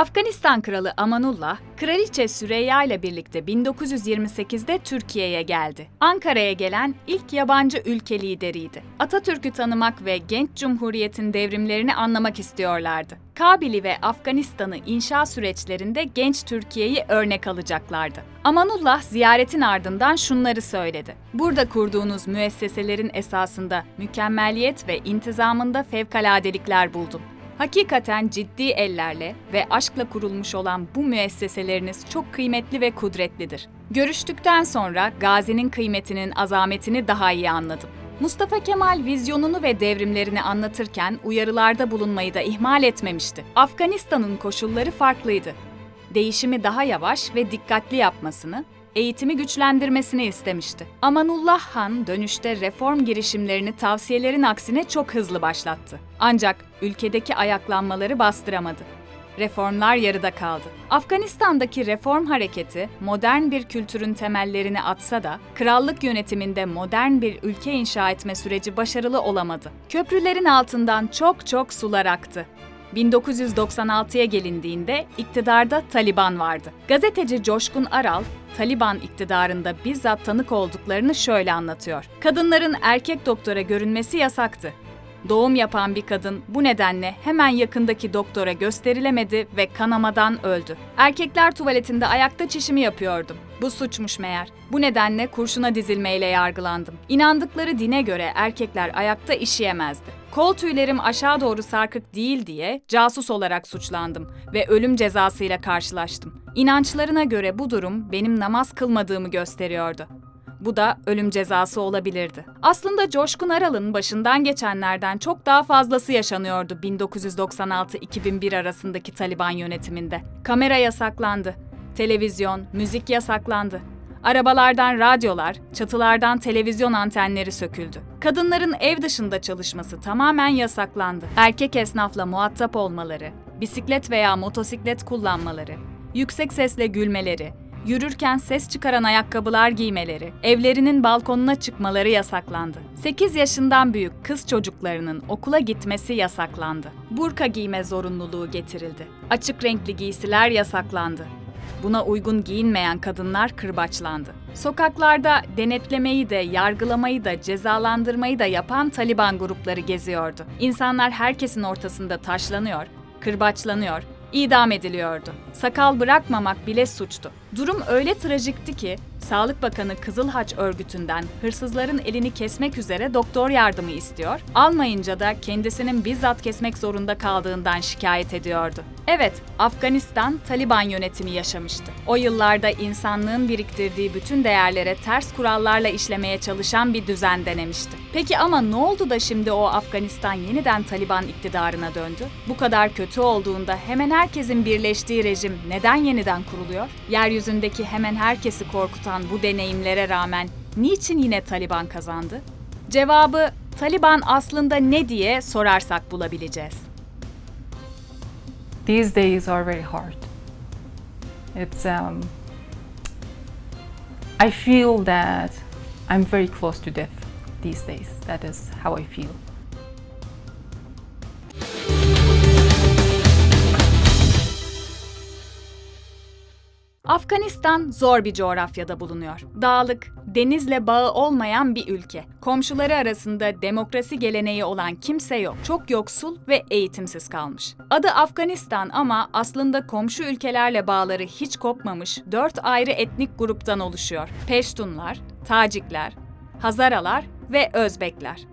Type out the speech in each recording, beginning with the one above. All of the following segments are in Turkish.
Afganistan Kralı Amanullah, Kraliçe Süreyya ile birlikte 1928'de Türkiye'ye geldi. Ankara'ya gelen ilk yabancı ülke lideriydi. Atatürk'ü tanımak ve genç cumhuriyetin devrimlerini anlamak istiyorlardı. Kabil'i ve Afganistan'ı inşa süreçlerinde genç Türkiye'yi örnek alacaklardı. Amanullah ziyaretin ardından şunları söyledi. Burada kurduğunuz müesseselerin esasında mükemmeliyet ve intizamında fevkaladelikler buldum. Hakikaten ciddi ellerle ve aşkla kurulmuş olan bu müesseseleriniz çok kıymetli ve kudretlidir. Görüştükten sonra Gazi'nin kıymetinin azametini daha iyi anladım. Mustafa Kemal vizyonunu ve devrimlerini anlatırken uyarılarda bulunmayı da ihmal etmemişti. Afganistan'ın koşulları farklıydı. Değişimi daha yavaş ve dikkatli yapmasını, eğitimi güçlendirmesini istemişti. Amanullah Han dönüşte reform girişimlerini tavsiyelerin aksine çok hızlı başlattı. Ancak ülkedeki ayaklanmaları bastıramadı. Reformlar yarıda kaldı. Afganistan'daki reform hareketi modern bir kültürün temellerini atsa da krallık yönetiminde modern bir ülke inşa etme süreci başarılı olamadı. Köprülerin altından çok çok sular aktı. 1996'ya gelindiğinde iktidarda Taliban vardı. Gazeteci Coşkun Aral, Taliban iktidarında bizzat tanık olduklarını şöyle anlatıyor. Kadınların erkek doktora görünmesi yasaktı. Doğum yapan bir kadın bu nedenle hemen yakındaki doktora gösterilemedi ve kanamadan öldü. Erkekler tuvaletinde ayakta çişimi yapıyordum. Bu suçmuş meğer. Bu nedenle kurşuna dizilmeyle yargılandım. İnandıkları dine göre erkekler ayakta işeyemezdi. Kol tüylerim aşağı doğru sarkık değil diye casus olarak suçlandım ve ölüm cezasıyla karşılaştım. İnançlarına göre bu durum benim namaz kılmadığımı gösteriyordu. Bu da ölüm cezası olabilirdi. Aslında Coşkun Aral'ın başından geçenlerden çok daha fazlası yaşanıyordu 1996-2001 arasındaki Taliban yönetiminde. Kamera yasaklandı, televizyon, müzik yasaklandı. Arabalardan radyolar, çatılardan televizyon antenleri söküldü. Kadınların ev dışında çalışması tamamen yasaklandı. Erkek esnafla muhatap olmaları, bisiklet veya motosiklet kullanmaları, yüksek sesle gülmeleri, yürürken ses çıkaran ayakkabılar giymeleri, evlerinin balkonuna çıkmaları yasaklandı. 8 yaşından büyük kız çocuklarının okula gitmesi yasaklandı. Burka giyme zorunluluğu getirildi. Açık renkli giysiler yasaklandı. Buna uygun giyinmeyen kadınlar kırbaçlandı. Sokaklarda denetlemeyi de, yargılamayı da, cezalandırmayı da yapan Taliban grupları geziyordu. İnsanlar herkesin ortasında taşlanıyor, kırbaçlanıyor, idam ediliyordu. Sakal bırakmamak bile suçtu. Durum öyle trajikti ki Sağlık Bakanı Kızıl Haç örgütünden hırsızların elini kesmek üzere doktor yardımı istiyor, almayınca da kendisinin bizzat kesmek zorunda kaldığından şikayet ediyordu. Evet, Afganistan Taliban yönetimi yaşamıştı. O yıllarda insanlığın biriktirdiği bütün değerlere ters kurallarla işlemeye çalışan bir düzen denemişti. Peki ama ne oldu da şimdi o Afganistan yeniden Taliban iktidarına döndü? Bu kadar kötü olduğunda hemen herkesin birleştiği rejim neden yeniden kuruluyor? Yeryüzündeki hemen herkesi korkutan bu deneyimlere rağmen niçin yine Taliban kazandı? Cevabı Taliban aslında ne diye sorarsak bulabileceğiz. These days are very hard. It's um, I feel that I'm very close to death these days. That is how I feel. Afganistan zor bir coğrafyada bulunuyor. Dağlık, denizle bağı olmayan bir ülke. Komşuları arasında demokrasi geleneği olan kimse yok. Çok yoksul ve eğitimsiz kalmış. Adı Afganistan ama aslında komşu ülkelerle bağları hiç kopmamış dört ayrı etnik gruptan oluşuyor. Peştunlar, Tacikler, Hazaralar ve Özbekler.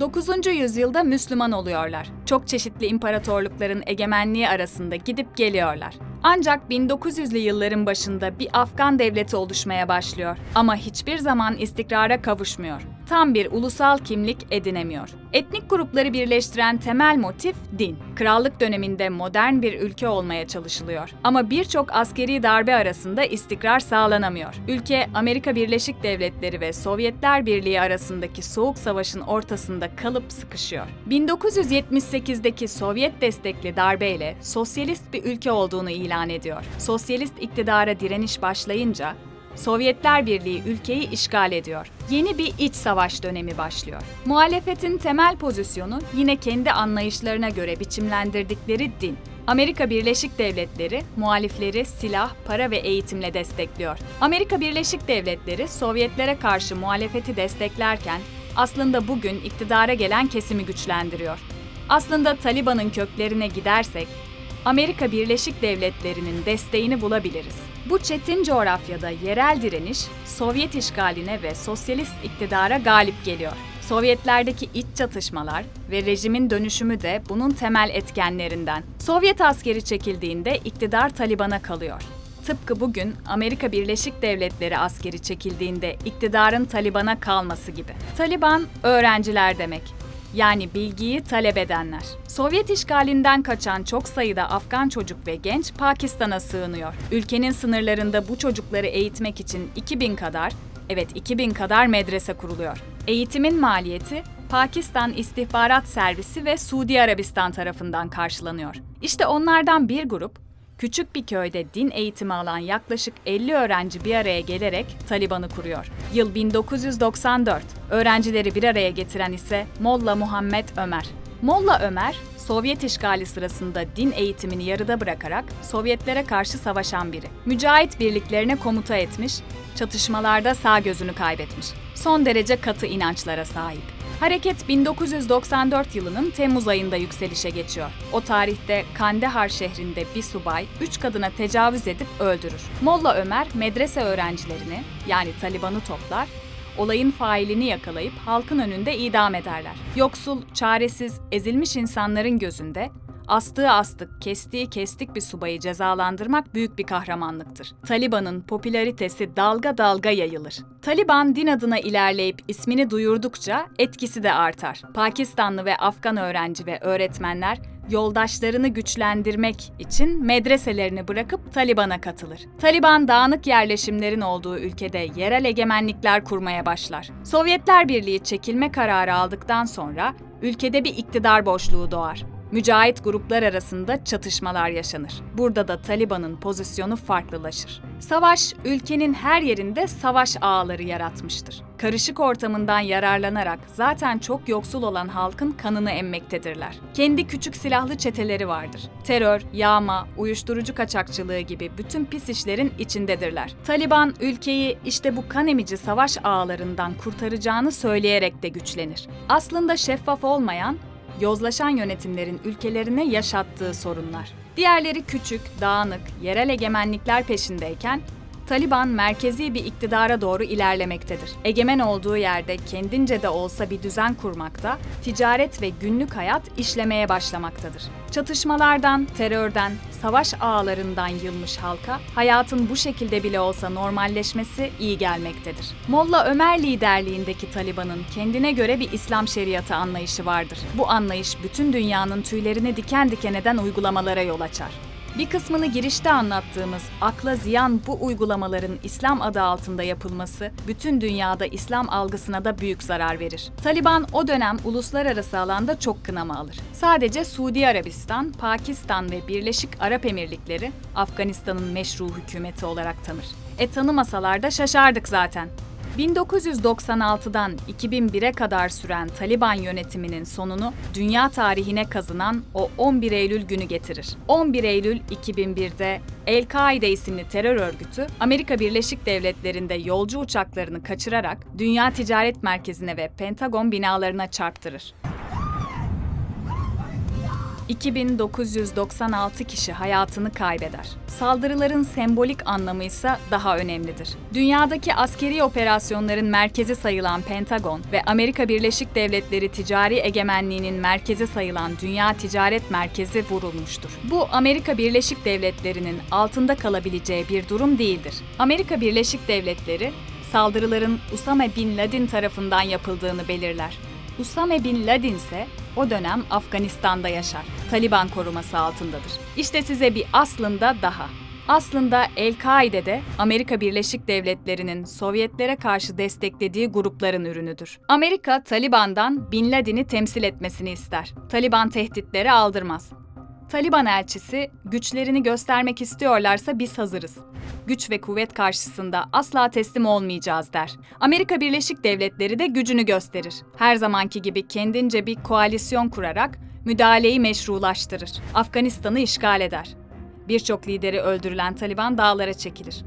9. yüzyılda Müslüman oluyorlar. Çok çeşitli imparatorlukların egemenliği arasında gidip geliyorlar. Ancak 1900'lü yılların başında bir Afgan devleti oluşmaya başlıyor ama hiçbir zaman istikrara kavuşmuyor. Tam bir ulusal kimlik edinemiyor. Etnik grupları birleştiren temel motif din. Krallık döneminde modern bir ülke olmaya çalışılıyor. Ama birçok askeri darbe arasında istikrar sağlanamıyor. Ülke Amerika Birleşik Devletleri ve Sovyetler Birliği arasındaki soğuk savaşın ortasında kalıp sıkışıyor. 1978'deki Sovyet destekli darbeyle sosyalist bir ülke olduğunu ilan ediyor. Sosyalist iktidara direniş başlayınca Sovyetler Birliği ülkeyi işgal ediyor. Yeni bir iç savaş dönemi başlıyor. Muhalefetin temel pozisyonu yine kendi anlayışlarına göre biçimlendirdikleri din. Amerika Birleşik Devletleri muhalifleri silah, para ve eğitimle destekliyor. Amerika Birleşik Devletleri Sovyetlere karşı muhalefeti desteklerken aslında bugün iktidara gelen kesimi güçlendiriyor. Aslında Taliban'ın köklerine gidersek Amerika Birleşik Devletleri'nin desteğini bulabiliriz. Bu çetin coğrafyada yerel direniş Sovyet işgaline ve sosyalist iktidara galip geliyor. Sovyetlerdeki iç çatışmalar ve rejimin dönüşümü de bunun temel etkenlerinden. Sovyet askeri çekildiğinde iktidar Taliban'a kalıyor. Tıpkı bugün Amerika Birleşik Devletleri askeri çekildiğinde iktidarın Taliban'a kalması gibi. Taliban öğrenciler demek. Yani bilgiyi talep edenler. Sovyet işgalinden kaçan çok sayıda Afgan çocuk ve genç Pakistan'a sığınıyor. Ülkenin sınırlarında bu çocukları eğitmek için 2000 kadar, evet 2000 kadar medrese kuruluyor. Eğitimin maliyeti Pakistan İstihbarat Servisi ve Suudi Arabistan tarafından karşılanıyor. İşte onlardan bir grup Küçük bir köyde din eğitimi alan yaklaşık 50 öğrenci bir araya gelerek Taliban'ı kuruyor. Yıl 1994. Öğrencileri bir araya getiren ise Molla Muhammed Ömer. Molla Ömer, Sovyet işgali sırasında din eğitimini yarıda bırakarak Sovyetlere karşı savaşan biri. Mücahit birliklerine komuta etmiş, çatışmalarda sağ gözünü kaybetmiş. Son derece katı inançlara sahip. Hareket 1994 yılının Temmuz ayında yükselişe geçiyor. O tarihte Kandahar şehrinde bir subay üç kadına tecavüz edip öldürür. Molla Ömer medrese öğrencilerini yani Taliban'ı toplar, olayın failini yakalayıp halkın önünde idam ederler. Yoksul, çaresiz, ezilmiş insanların gözünde astığı astık, kestiği kestik bir subayı cezalandırmak büyük bir kahramanlıktır. Taliban'ın popülaritesi dalga dalga yayılır. Taliban din adına ilerleyip ismini duyurdukça etkisi de artar. Pakistanlı ve Afgan öğrenci ve öğretmenler yoldaşlarını güçlendirmek için medreselerini bırakıp Taliban'a katılır. Taliban dağınık yerleşimlerin olduğu ülkede yerel egemenlikler kurmaya başlar. Sovyetler Birliği çekilme kararı aldıktan sonra ülkede bir iktidar boşluğu doğar. Mücahit gruplar arasında çatışmalar yaşanır. Burada da Taliban'ın pozisyonu farklılaşır. Savaş, ülkenin her yerinde savaş ağları yaratmıştır. Karışık ortamından yararlanarak zaten çok yoksul olan halkın kanını emmektedirler. Kendi küçük silahlı çeteleri vardır. Terör, yağma, uyuşturucu kaçakçılığı gibi bütün pis işlerin içindedirler. Taliban ülkeyi işte bu kan emici savaş ağlarından kurtaracağını söyleyerek de güçlenir. Aslında şeffaf olmayan yozlaşan yönetimlerin ülkelerine yaşattığı sorunlar. Diğerleri küçük, dağınık, yerel egemenlikler peşindeyken Taliban merkezi bir iktidara doğru ilerlemektedir. Egemen olduğu yerde kendince de olsa bir düzen kurmakta, ticaret ve günlük hayat işlemeye başlamaktadır. Çatışmalardan, terörden, savaş ağlarından yılmış halka hayatın bu şekilde bile olsa normalleşmesi iyi gelmektedir. Molla Ömer liderliğindeki Taliban'ın kendine göre bir İslam şeriatı anlayışı vardır. Bu anlayış bütün dünyanın tüylerini diken diken eden uygulamalara yol açar. Bir kısmını girişte anlattığımız akla ziyan bu uygulamaların İslam adı altında yapılması bütün dünyada İslam algısına da büyük zarar verir. Taliban o dönem uluslararası alanda çok kınama alır. Sadece Suudi Arabistan, Pakistan ve Birleşik Arap Emirlikleri Afganistan'ın meşru hükümeti olarak tanır. E tanımasalar da şaşardık zaten. 1996'dan 2001'e kadar süren Taliban yönetiminin sonunu dünya tarihine kazınan o 11 Eylül günü getirir. 11 Eylül 2001'de El-Kaide isimli terör örgütü Amerika Birleşik Devletleri'nde yolcu uçaklarını kaçırarak Dünya Ticaret Merkezi'ne ve Pentagon binalarına çarptırır. 2996 kişi hayatını kaybeder. Saldırıların sembolik anlamı ise daha önemlidir. Dünyadaki askeri operasyonların merkezi sayılan Pentagon ve Amerika Birleşik Devletleri ticari egemenliğinin merkezi sayılan Dünya Ticaret Merkezi vurulmuştur. Bu Amerika Birleşik Devletleri'nin altında kalabileceği bir durum değildir. Amerika Birleşik Devletleri saldırıların Usame Bin Laden tarafından yapıldığını belirler. Usame Bin Laden ise o dönem Afganistan'da yaşar. Taliban koruması altındadır. İşte size bir aslında daha. Aslında El-Kaide'de Amerika Birleşik Devletleri'nin Sovyetlere karşı desteklediği grupların ürünüdür. Amerika, Taliban'dan Bin Laden'i temsil etmesini ister. Taliban tehditleri aldırmaz. Taliban elçisi, güçlerini göstermek istiyorlarsa biz hazırız. Güç ve kuvvet karşısında asla teslim olmayacağız der. Amerika Birleşik Devletleri de gücünü gösterir. Her zamanki gibi kendince bir koalisyon kurarak müdahaleyi meşrulaştırır. Afganistan'ı işgal eder. Birçok lideri öldürülen Taliban dağlara çekilir.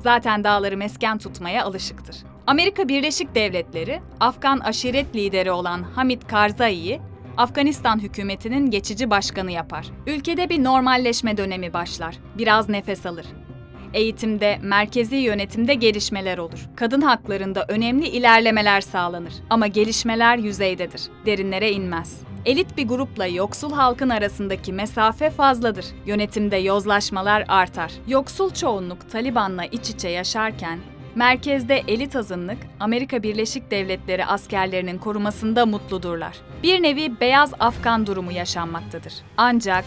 Zaten dağları mesken tutmaya alışıktır. Amerika Birleşik Devletleri, Afgan aşiret lideri olan Hamid Karzai'yi Afganistan hükümetinin geçici başkanı yapar. Ülkede bir normalleşme dönemi başlar. Biraz nefes alır. Eğitimde, merkezi yönetimde gelişmeler olur. Kadın haklarında önemli ilerlemeler sağlanır. Ama gelişmeler yüzeydedir, derinlere inmez. Elit bir grupla yoksul halkın arasındaki mesafe fazladır. Yönetimde yozlaşmalar artar. Yoksul çoğunluk Taliban'la iç içe yaşarken, merkezde elit azınlık Amerika Birleşik Devletleri askerlerinin korumasında mutludurlar. Bir nevi beyaz Afgan durumu yaşanmaktadır. Ancak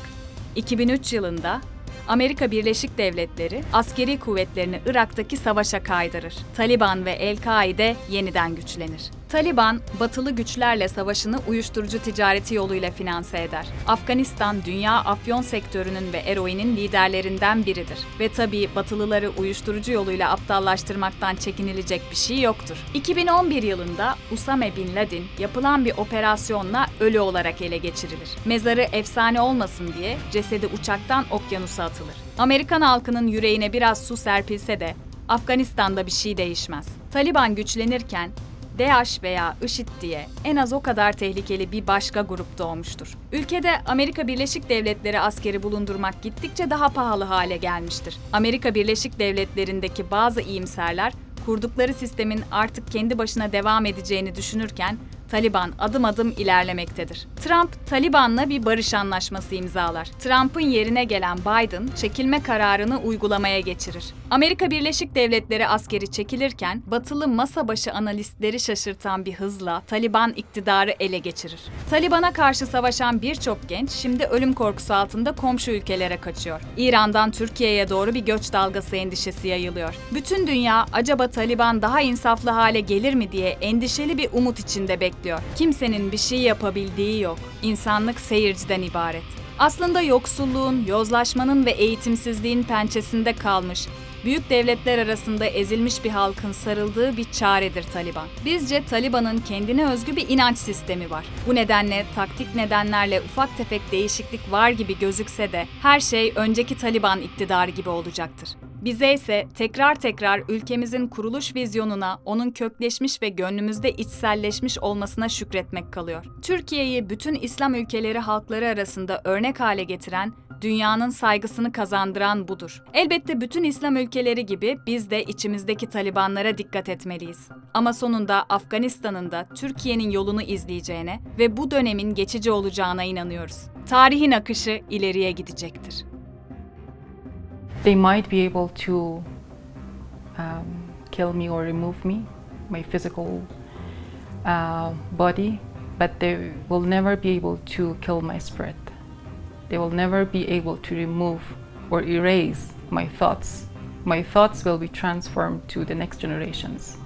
2003 yılında Amerika Birleşik Devletleri askeri kuvvetlerini Irak'taki savaşa kaydırır. Taliban ve El-Kaide yeniden güçlenir. Taliban, batılı güçlerle savaşını uyuşturucu ticareti yoluyla finanse eder. Afganistan, dünya afyon sektörünün ve eroinin liderlerinden biridir. Ve tabii batılıları uyuşturucu yoluyla aptallaştırmaktan çekinilecek bir şey yoktur. 2011 yılında Usame Bin Laden yapılan bir operasyonla ölü olarak ele geçirilir. Mezarı efsane olmasın diye cesedi uçaktan okyanusa atılır. Amerikan halkının yüreğine biraz su serpilse de Afganistan'da bir şey değişmez. Taliban güçlenirken DAEŞ veya IŞİD diye en az o kadar tehlikeli bir başka grup doğmuştur. Ülkede Amerika Birleşik Devletleri askeri bulundurmak gittikçe daha pahalı hale gelmiştir. Amerika Birleşik Devletleri'ndeki bazı iyimserler kurdukları sistemin artık kendi başına devam edeceğini düşünürken Taliban adım adım ilerlemektedir. Trump, Taliban'la bir barış anlaşması imzalar. Trump'ın yerine gelen Biden, çekilme kararını uygulamaya geçirir. Amerika Birleşik Devletleri askeri çekilirken, batılı masa başı analistleri şaşırtan bir hızla Taliban iktidarı ele geçirir. Taliban'a karşı savaşan birçok genç şimdi ölüm korkusu altında komşu ülkelere kaçıyor. İran'dan Türkiye'ye doğru bir göç dalgası endişesi yayılıyor. Bütün dünya acaba Taliban daha insaflı hale gelir mi diye endişeli bir umut içinde bekliyor. Kimsenin bir şey yapabildiği yok. İnsanlık seyirciden ibaret. Aslında yoksulluğun, yozlaşmanın ve eğitimsizliğin pençesinde kalmış, büyük devletler arasında ezilmiş bir halkın sarıldığı bir çaredir Taliban. Bizce Taliban'ın kendine özgü bir inanç sistemi var. Bu nedenle taktik nedenlerle ufak tefek değişiklik var gibi gözükse de her şey önceki Taliban iktidarı gibi olacaktır. Bize ise tekrar tekrar ülkemizin kuruluş vizyonuna, onun kökleşmiş ve gönlümüzde içselleşmiş olmasına şükretmek kalıyor. Türkiye'yi bütün İslam ülkeleri halkları arasında örnek hale getiren, dünyanın saygısını kazandıran budur. Elbette bütün İslam ülkeleri gibi biz de içimizdeki Talibanlara dikkat etmeliyiz. Ama sonunda Afganistan'ın da Türkiye'nin yolunu izleyeceğine ve bu dönemin geçici olacağına inanıyoruz. Tarihin akışı ileriye gidecektir. They might be able to um, kill me or remove me, my physical uh, body, but they will never be able to kill my spirit. They will never be able to remove or erase my thoughts. My thoughts will be transformed to the next generations.